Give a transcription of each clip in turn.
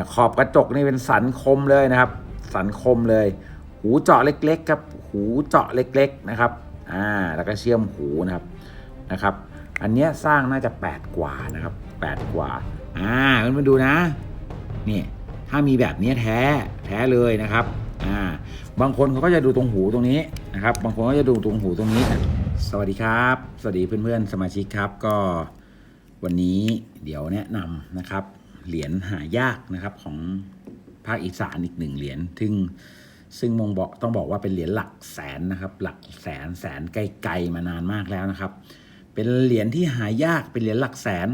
เนี่ยขอบกระจกนี่เป็นสันคมเลยนะครับ สันคมเลย หูเจาะเล็กๆครับหูเจาะเล็กๆนะครับอ่าแล้วก็เชื่อมหูนะครับนะครับ อันเนี้ยสร้างน่าจะ 8 กว่านะครับ 8 กว่าอ่าเพื่อนมาดูนะนี่ถ้ามีแบบนี้แท้แท้เลยนะครับอ่าบางคนเขาก็จะดูตรงหูตรงนี้นะครับ บางคนก็จะดูตรงหูตรงนี้ สวัสดีครับ สวัสดีเพื่อนๆสมาชิกครับก็วันนี้เดี๋ยวแนะนำนะครับ เหรียญหายากนะครับของภาคอีสานอีกหนึ่งเหรียญซึ่งซึ่งมงบอกต้องบอกว่าเป็นเหรียญหลักแสนนะครับ หลักแสนแสนไกลๆมานานมากแล้วนะครับ เป็นเหรียญที่หายากเป็นเหรียญหลักแสน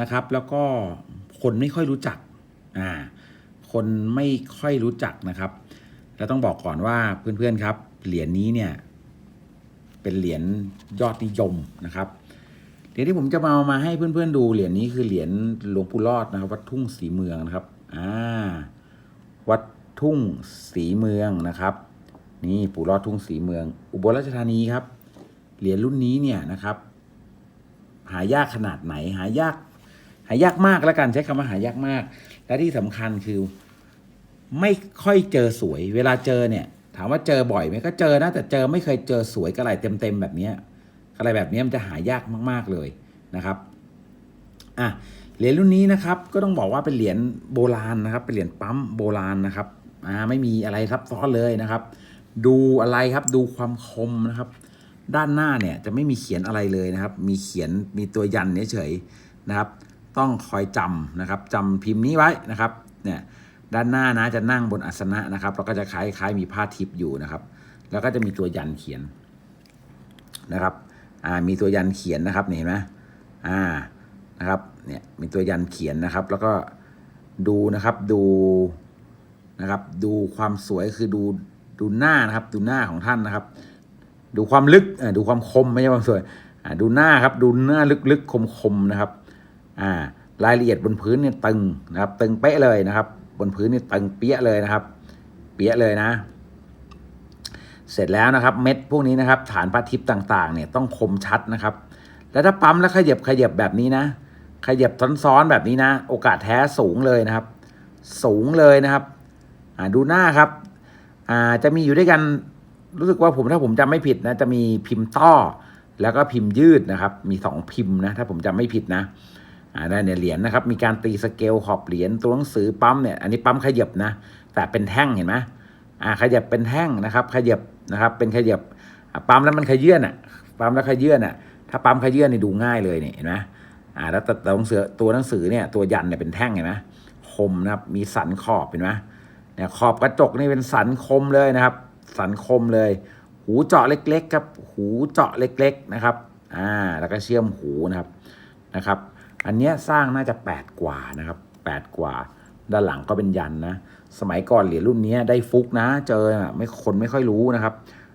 นะครับ แล้วก็คนไม่ค่อยรู้จักอ่าคนไม่ค่อยรู้จักนะครับ แล้วต้องบอกก่อนว่าเพื่อนๆครับเหรียญนี้เนี่ยเป็นเหรียญยอดนิยมนะครับ เหรียญที่ผมจะมาเอามาให้เพื่อนๆดูเหรียญนี้คือเหรียญหลวงปู่รอดนะครับ วัดทุ่งสีเมืองนะครับ อ่า วัดทุ่งสีเมืองนะครับ นี่ปู่รอดทุ่งสีเมือง อุบลราชธานีครับ เหรียญรุ่นนี้เนี่ยนะครับ หายากขนาดไหน หายาก หายากมากแล้วกันใช้คำว่าหายากมาก และที่สำคัญคือไม่ค่อยเจอสวย เวลาเจอเนี่ย ถามว่าเจอบ่อยไหมก็เจอนะแต่เจอไม่เคยเจอสวยกระไรเต็มๆแบบเนี้ย อะไรแบบนี้มันจะหายากมาก ๆเลยนะครับอะเหรียญรุ่นนี้นะครับก็ต้องบอกว่าเป็นเหรียญโบราณนะครับ เป็นเหรียญปั๊มโบราณนะครับอ่าไม่มีอะไรซับซ้อนเลยนะครับ ดูอะไรครับดูความคมนะครับ ด้านหน้าเนี่ยจะไม่มีเขียนอะไรเลยนะครับ มีเขียนมีตัวยันเฉยๆนะครับ ต้องคอยจำนะครับจำพิมพ์นี้ไว้นะครับเนี่ยด้านหน้านะจะนั่งบนอาสนะนะครับแล้วก็จะคล้ายคล้ายมีผ้าทิพย์อยู่นะครับ แล้วก็จะมีตัวยันเขียนนะครับ อ่ามีตัวยันเขียนนะครับนี่เห็นไหมอ่านะครับเนี่ยมีตัวยันเขียนนะครับ แล้วก็ดูนะครับดูนะครับดูความสวยคือดูดูหน้านะครับ ดูหน้าของท่านนะครับ ดูความลึกอ่าดูความคมไม่ใช่ความสวยอ่าดูหน้าครับ ดูหน้าลึกๆคมๆนะครับอ่ารายละเอียดบนพื้นเนี่ยตึงนะครับ ตึงเป๊ะเลยนะครับ บนพื้นเนี่ยตึงเปี้ยเลยนะครับ เปี้ยเลยนะ เสร็จแล้วนะครับเม็ดพวกนี้นะครับฐานพระทิพย์ต่างๆเนี่ยต้องคมชัดนะครับ แล้วถ้าปั๊มแล้วขยับขยับแบบนี้นะ ขยับซ้อนๆแบบนี้นะ โอกาสแท้สูงเลยนะครับ สูงเลยนะครับดูหน้าครับอาจะมีอยู่ด้วยกันรู้สึกว่าผมถ้าผมจำไม่ผิดนะจะมีพิมพ์ต้อ แล้วก็พิมพ์ยืดนะครับ มีสองพิมพ์นะถ้าผมจำไม่ผิดนะอ่าได้เนี่ยเหรียญนะครับ มีการตีสเกลขอบเหรียญตัวหนังสือปั๊มเนี่ยอันนี้ปั๊มขยับนะ แต่เป็นแท่งเห็นไหมอ่าขยับเป็นแท่งนะครับ ขยับ นะครับ เป็นขยับปั๊มแล้วมันขยื่นอะปั๊มแล้วขยื่นอะ ถ้าปั๊มขยื่นนี่ดูง่ายเลยเนี่ยเห็นไหมอ่าแล้วแต่ตัวหนังสือตัวหนังสือเนี่ยตัวยันเนี่ยเป็นแท่งเห็นไหมคมนะครับ มีสันขอบเห็นไหมเนี่ยขอบกระจกนี่เป็นสันคมเลยนะครับ สันคมเลย หูเจาะเล็กๆครับ หูเจาะเล็ก ๆนะครับอ่าแล้วก็เชื่อมหูนะครับนะครับ อันเนี้ยสร้างน่าจะ 8 กว่านะครับ 8 กว่า ด้านหลังก็เป็นยันนะ สมัยก่อนเหรียญรุ่นนี้ได้ฟุกนะ เจอไม่คนไม่ค่อยรู้นะครับ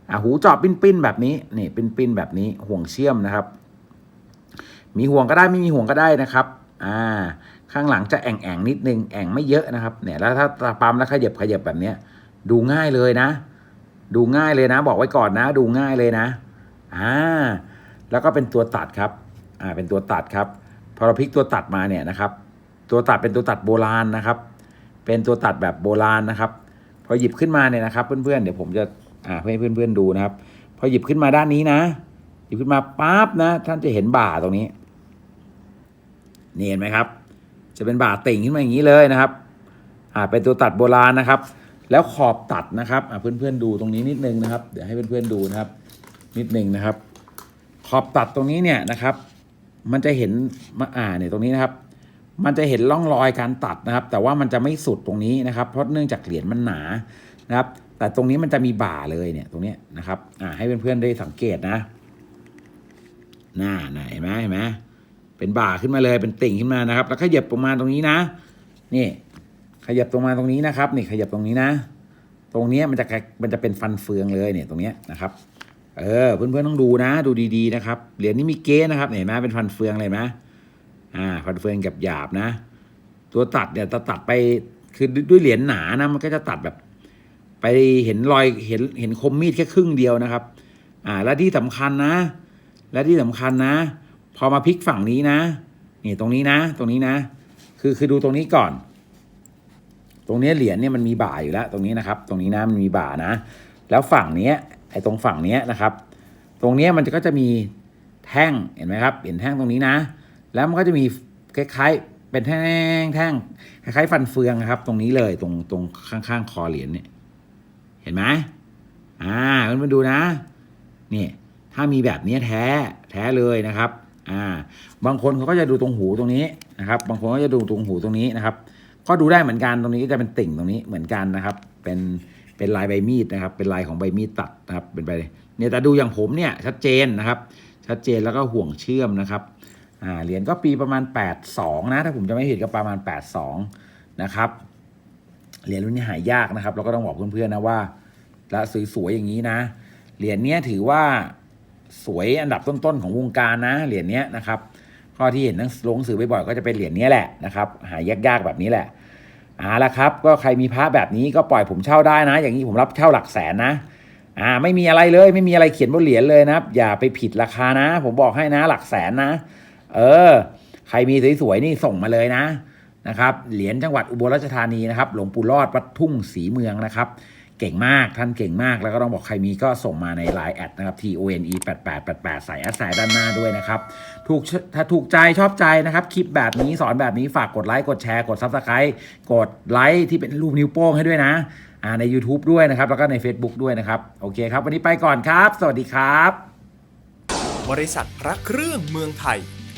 อ่าหูจาะปิ้นๆแบบนี้นี่ปิ้นๆแบบนี้ห่วงเชื่อมนะครับ มีห่วงก็ได้ไม่มีห่วงก็ได้นะครับอ่าข้างหลังจะแอ่งแองนิดนึงแอ่งไม่เยอะนะครับเนี่ยแล้วถ้าปั๊มแล้วขยับขยับแบบเนี้ยดูง่ายเลยนะ ดูง่ายเลยนะ บอกไว้ก่อนนะ ดูง่ายเลยนะอ่าแล้วก็เป็นตัวตัดครับอ่าเป็นตัวตัดครับพอเราพลิกตัวตัดมาเนี่ยนะครับ ตัวตัดเป็นตัวตัดโบราณนะครับ เป็นตัวตัดแบบโบราณนะครับ พอหยิบขึ้นมาเนี่ยนะครับ เพื่อนๆเดี๋ยวผมจะอ่าให้เพื่อนๆดูนะครับ พอหยิบขึ้นมาด้านนี้นะ หยิบขึ้นมาปั๊บนะ ท่านจะเห็นบ่าตรงนี้นี่เห็นไหมครับ จะเป็นบ่าติ่งขึ้นมาอย่างนี้เลยนะครับ อ่าเป็นตัวตัดโบราณนะครับ แล้วขอบตัดนะครับ อ่าเพื่อนๆดูตรงนี้นิดนึงนะครับ เดี๋ยวให้เพื่อนๆดูนะครับ นิดนึงนะครับ ขอบตัดตรงนี้เนี่ยนะครับ มันจะเห็นมาอ่าเนี่ยตรงนี้นะครับ มันจะเห็นร่องรอยการตัดนะครับ แต่ว่ามันจะไม่สุดตรงนี้นะครับ เพราะเนื่องจากเหรียญมันหนานะครับ แต่ตรงนี้มันจะมีบ่าเลยเนี่ย ตรงนี้นะครับ อ่าให้เพื่อนๆได้สังเกตนะหน้าไหนเห็นไหมเห็นไหมเป็นบ่าขึ้นมาเลยเป็นติ่งขึ้นมานะครับ แล้วขยับลงมาตรงนี้นะ นี่ ขยับตรงมาตรงนี้นะครับ นี่ขยับตรงนี้นะ ตรงนี้มันจะมันจะเป็นฟันเฟืองเลยเนี่ย ตรงนี้นะครับ เออเพื่อนๆต้องดูนะ ดูดีๆนะครับเหรียญนี้มีเก๊นะครับเห็นไหมเป็นฟันเฟืองเลยไหม อ่าฟันเฟืองกับหยาบนะ ตัวตัดเนี่ยจะตัดไปคือด้วยเหรียญหนานะมันก็จะตัดแบบ ไปเห็นรอยเห็นเห็นคมมีดแค่ครึ่งเดียวนะครับ อ่า และที่สำคัญนะ และที่สำคัญนะ พอมาพลิกฝั่งนี้นะนี่ตรงนี้นะ ตรงนี้นะ คือคือดูตรงนี้ก่อน ตรงนี้เหรียญเนี่ยมันมีบ่าอยู่แล้ว ตรงนี้นะครับ ตรงนี้นะมันมีบ่านะ แล้วฝั่งเนี้ยไอ้ตรงฝั่งเนี้ยนะครับ ตรงเนี้ยมันก็จะมีแท่งเห็นไหมครับ เห็นแท่งตรงนี้นะ แล้วมันก็จะมีคล้ายๆเป็นแท่งแท่งคล้ายๆฟันเฟืองนะครับ ตรงนี้เลยตรงตรงข้างๆคอเหรียญเนี่ยเห็นไหมอ่ามันมาดูนะนี่ถ้ามีแบบนี้แท้แท้เลยนะครับ อ่า บางคนเขาก็จะดูตรงหูตรงนี้นะครับ บางคนก็จะดูตรงหูตรงนี้นะครับ ก็ดูได้เหมือนกันตรงนี้ก็จะเป็นติ่งตรงนี้เหมือนกันนะครับ เป็นเป็นลายใบมีดนะครับ เป็นลายของใบมีดตัดนะครับ เป็นใบเนี่ยแต่ดูอย่างผมเนี่ยชัดเจนนะครับ ชัดเจนแล้วก็ห่วงเชื่อมนะครับ อ่าเหรียญก็ปีประมาณ 82 นะ ถ้าผมจะไม่ผิดก็ประมาณ 82 นะครับ เหรียญรุ่นนี้หายากนะครับ เราก็ต้องบอกเพื่อนๆนะว่าและสวยๆอย่างนี้นะ เหรียญเนี้ยถือว่าสวยอันดับต้นๆของวงการนะ เหรียญเนี้ยนะครับ ข้อที่เห็นนังลงหนังสือบ่อยๆก็จะเป็นเหรียญนี้แหละนะครับ หายากๆแบบนี้แหละเอาละครับ ก็ใครมีพระแบบนี้ก็ปล่อยผมเช่าได้นะ อย่างนี้ผมรับเช่าหลักแสนนะอ่าไม่มีอะไรเลย ไม่มีอะไรเขียนบนเหรียญเลยนะครับ อย่าไปผิดราคานะ ผมบอกให้นะหลักแสนนะ เออ ใครมีสวยๆนี่ส่งมาเลยนะนะครับ เหรียญจังหวัดอุบลราชธานีนะครับ หลวงปู่รอดวัดทุ่งศรีเมืองนะครับ เก่งมากท่านเก่งมาก แล้วก็ต้องบอกใครมีก็ส่งมาใน Line แอดนะครับ T O N E 8 8 8 8ใส่แอดใส่ด้านหน้าด้วยนะครับ ถูกถ้าถูกใจชอบใจนะครับ คลิปแบบนี้สอนแบบนี้ฝากกดไลค์กดแชร์กด Subscribe กดไลค์ที่เป็นรูปนิ้วโป้งให้ด้วยนะอ่าใน YouTube ด้วยนะครับ แล้วก็ใน Facebook ด้วยนะครับ โอเคครับ วันนี้ไปก่อนครับ สวัสดีครับ บริษัทพระเครื่องเมืองไทย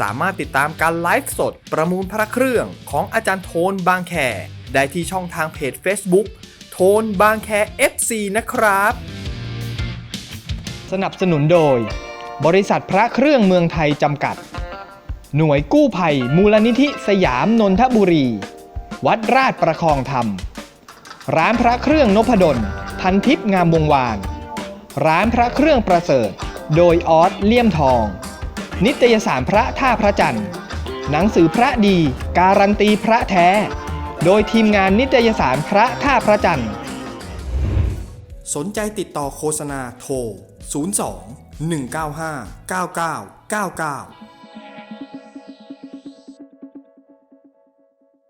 สามารถติดตามการไลฟ์สดประมูลพระเครื่องของอาจารย์โทนบางแคได้ที่ช่องทางเพจ Facebook โทนบางแค FC นะครับ สนับสนุนโดย บริษัทพระเครื่องเมืองไทยจำกัด หน่วยกู้ภัยมูลนิธิสยามนนทบุรี วัดราชประคองธรรม ร้านพระเครื่องนพดล พันทิพย์งามวงวาน ร้านพระเครื่องประเสริฐ โดยออสเลี่ยมทอง นิตยสารพระท่าพระจันทร์ หนังสือพระดี การันตีพระแท้ โดยทีมงานนิตยสารพระท่าพระจันทร์ สนใจติดต่อโฆษณาโทร 02 195 9999